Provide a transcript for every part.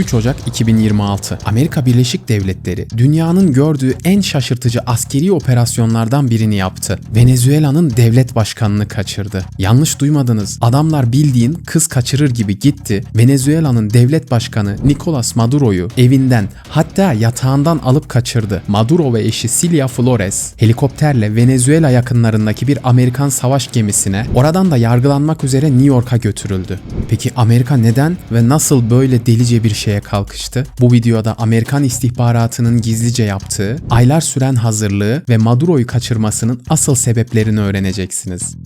3 Ocak 2026. Amerika Birleşik Devletleri dünyanın gördüğü en şaşırtıcı askeri operasyonlardan birini yaptı. Venezuela'nın devlet başkanını kaçırdı. Yanlış duymadınız. Adamlar bildiğin kız kaçırır gibi gitti. Venezuela'nın devlet başkanı Nicolas Maduro'yu evinden hatta yatağından alıp kaçırdı. Maduro ve eşi Cilia Flores helikopterle Venezuela yakınlarındaki bir Amerikan savaş gemisine oradan da yargılanmak üzere New York'a götürüldü. Peki Amerika neden ve nasıl böyle delice bir şeye kalkıştı? Bu videoda Amerikan istihbaratının gizlice yaptığı, aylar süren hazırlığı ve Maduro'yu kaçırmasının asıl sebeplerini öğreneceksiniz.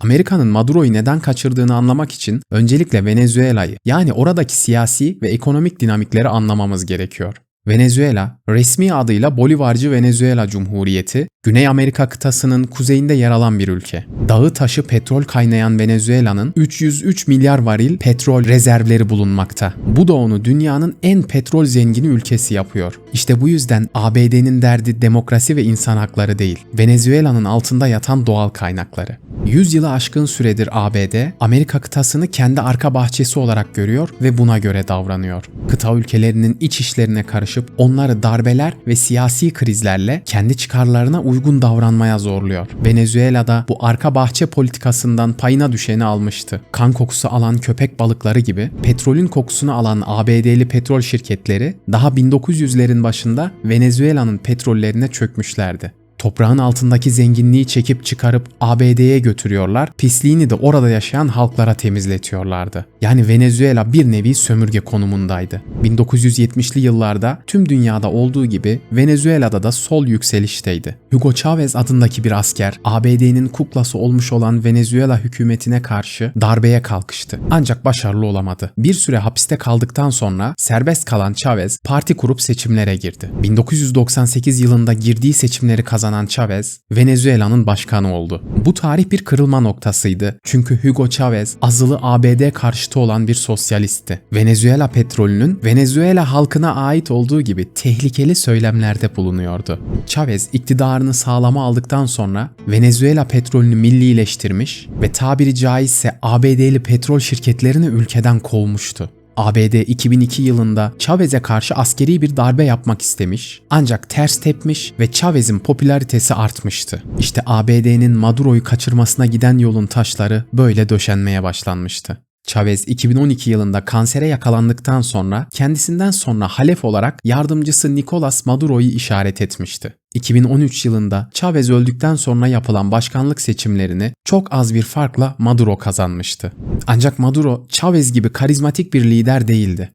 Amerika'nın Maduro'yu neden kaçırdığını anlamak için öncelikle Venezuela'yı yani oradaki siyasi ve ekonomik dinamikleri anlamamız gerekiyor. Venezuela, resmi adıyla Bolivarcı Venezuela Cumhuriyeti, Güney Amerika kıtasının kuzeyinde yer alan bir ülke. Dağı taşı petrol kaynayan Venezuela'nın 303 milyar varil petrol rezervleri bulunmakta. Bu da onu dünyanın en petrol zengini ülkesi yapıyor. İşte bu yüzden ABD'nin derdi demokrasi ve insan hakları değil, Venezuela'nın altında yatan doğal kaynakları. 100 yılı aşkın süredir ABD, Amerika kıtasını kendi arka bahçesi olarak görüyor ve buna göre davranıyor. Kıta ülkelerinin iç işlerine karışıp onları darbeler ve siyasi krizlerle kendi çıkarlarına uygun davranmaya zorluyor. Venezuela'da bu arka bahçe politikasından payına düşeni almıştı. Kan kokusu alan köpek balıkları gibi petrolün kokusunu alan ABD'li petrol şirketleri daha 1900'lerin başında Venezuela'nın petrollerine çökmüşlerdi. Toprağın altındaki zenginliği çekip çıkarıp ABD'ye götürüyorlar, pisliğini de orada yaşayan halklara temizletiyorlardı. Yani Venezuela bir nevi sömürge konumundaydı. 1970'li yıllarda tüm dünyada olduğu gibi Venezuela'da da sol yükselişteydi. Hugo Chavez adındaki bir asker ABD'nin kuklası olmuş olan Venezuela hükümetine karşı darbeye kalkıştı. Ancak başarılı olamadı. Bir süre hapiste kaldıktan sonra serbest kalan Chavez parti kurup seçimlere girdi. 1998 yılında girdiği seçimleri kazanan Chavez, Venezuela'nın başkanı oldu. Bu tarih bir kırılma noktasıydı. Çünkü Hugo Chavez azılı ABD karşıtı olan bir sosyalistti. Venezuela petrolünün Venezuela halkına ait olduğu gibi tehlikeli söylemlerde bulunuyordu. Chavez iktidarını sağlama aldıktan sonra Venezuela petrolünü millileştirmiş ve tabiri caizse ABD'li petrol şirketlerini ülkeden kovmuştu. ABD 2002 yılında Chavez'e karşı askeri bir darbe yapmak istemiş ancak ters tepmiş ve Chavez'in popülaritesi artmıştı. İşte ABD'nin Maduro'yu kaçırmasına giden yolun taşları böyle döşenmeye başlanmıştı. Chavez 2012 yılında kansere yakalandıktan sonra kendisinden sonra halef olarak yardımcısı Nicolas Maduro'yu işaret etmişti. 2013 yılında Chavez öldükten sonra yapılan başkanlık seçimlerini çok az bir farkla Maduro kazanmıştı. Ancak Maduro Chavez gibi karizmatik bir lider değildi.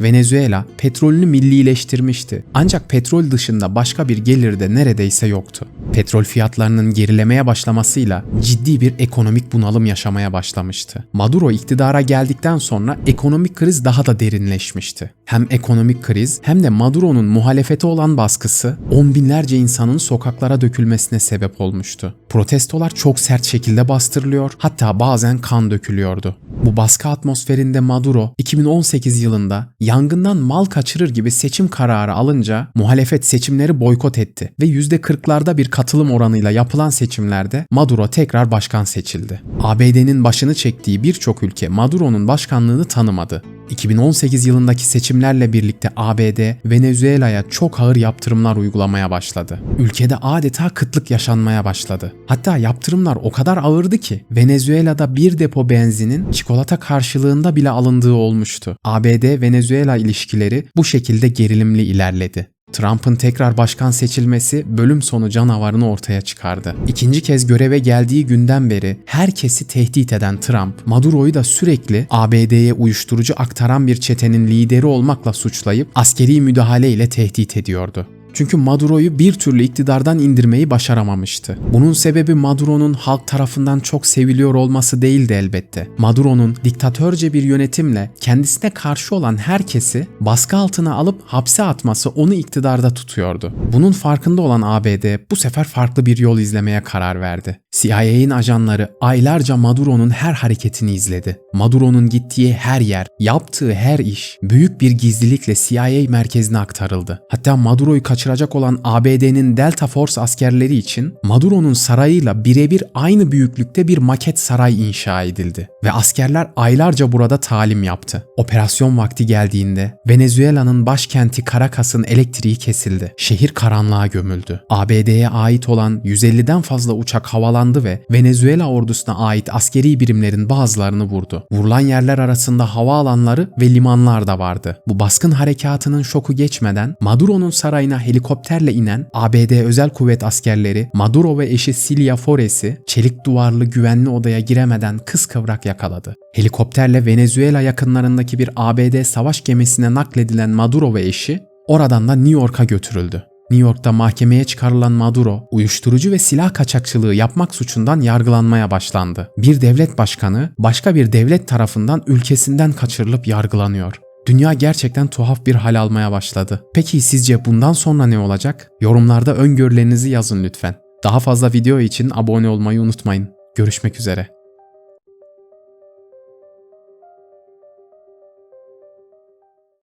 Venezuela petrolünü millileştirmişti. Ancak petrol dışında başka bir gelir de neredeyse yoktu. Petrol fiyatlarının gerilemeye başlamasıyla ciddi bir ekonomik bunalım yaşamaya başlamıştı. Maduro iktidara geldikten sonra ekonomik kriz daha da derinleşmişti. Hem ekonomik kriz hem de Maduro'nun muhalefete olan baskısı on binlerce insanın sokaklara dökülmesine sebep olmuştu. Protestolar çok sert şekilde bastırılıyor hatta bazen kan dökülüyordu. Bu baskı atmosferinde Maduro 2018 yılında yangından mal kaçırır gibi seçim kararı alınca muhalefet seçimleri boykot etti ve %40'larda bir katılım oranıyla yapılan seçimlerde Maduro tekrar başkan seçildi. ABD'nin başını çektiği birçok ülke Maduro'nun başkanlığını tanımadı. 2018 yılındaki seçimlerle birlikte ABD, Venezuela'ya çok ağır yaptırımlar uygulamaya başladı. Ülkede adeta kıtlık yaşanmaya başladı. Hatta yaptırımlar o kadar ağırdı ki Venezuela'da bir depo benzinin çikolata karşılığında bile alındığı olmuştu. ABD-Venezuela ilişkileri bu şekilde gerilimli ilerledi. Trump'ın tekrar başkan seçilmesi bölüm sonu canavarını ortaya çıkardı. İkinci kez göreve geldiği günden beri herkesi tehdit eden Trump, Maduro'yu da sürekli ABD'ye uyuşturucu aktaran bir çetenin lideri olmakla suçlayıp askeri müdahale ile tehdit ediyordu. Çünkü Maduro'yu bir türlü iktidardan indirmeyi başaramamıştı. Bunun sebebi Maduro'nun halk tarafından çok seviliyor olması değildi elbette. Maduro'nun diktatörce bir yönetimle kendisine karşı olan herkesi baskı altına alıp hapse atması onu iktidarda tutuyordu. Bunun farkında olan ABD bu sefer farklı bir yol izlemeye karar verdi. CIA'in ajanları aylarca Maduro'nun her hareketini izledi. Maduro'nun gittiği her yer, yaptığı her iş büyük bir gizlilikle CIA merkezine aktarıldı. Hatta Maduro'yu kaç kaçıracak olan ABD'nin Delta Force askerleri için Maduro'nun sarayıyla birebir aynı büyüklükte bir maket saray inşa edildi ve askerler aylarca burada talim yaptı. Operasyon vakti geldiğinde Venezuela'nın başkenti Caracas'ın elektriği kesildi. Şehir karanlığa gömüldü. ABD'ye ait olan 150'den fazla uçak havalandı ve Venezuela ordusuna ait askeri birimlerin bazılarını vurdu. Vurulan yerler arasında havaalanları ve limanlar da vardı. Bu baskın harekatının şoku geçmeden Maduro'nun sarayına helikopterle inen ABD özel kuvvet askerleri Maduro ve eşi Cilia Fores'i çelik duvarlı güvenli odaya giremeden kıskıvrak yakaladı. Helikopterle Venezuela yakınlarındaki bir ABD savaş gemisine nakledilen Maduro ve eşi oradan da New York'a götürüldü. New York'ta mahkemeye çıkarılan Maduro, uyuşturucu ve silah kaçakçılığı yapmak suçundan yargılanmaya başlandı. Bir devlet başkanı başka bir devlet tarafından ülkesinden kaçırılıp yargılanıyor. Dünya gerçekten tuhaf bir hal almaya başladı. Peki sizce bundan sonra ne olacak? Yorumlarda öngörülerinizi yazın lütfen. Daha fazla video için abone olmayı unutmayın. Görüşmek üzere.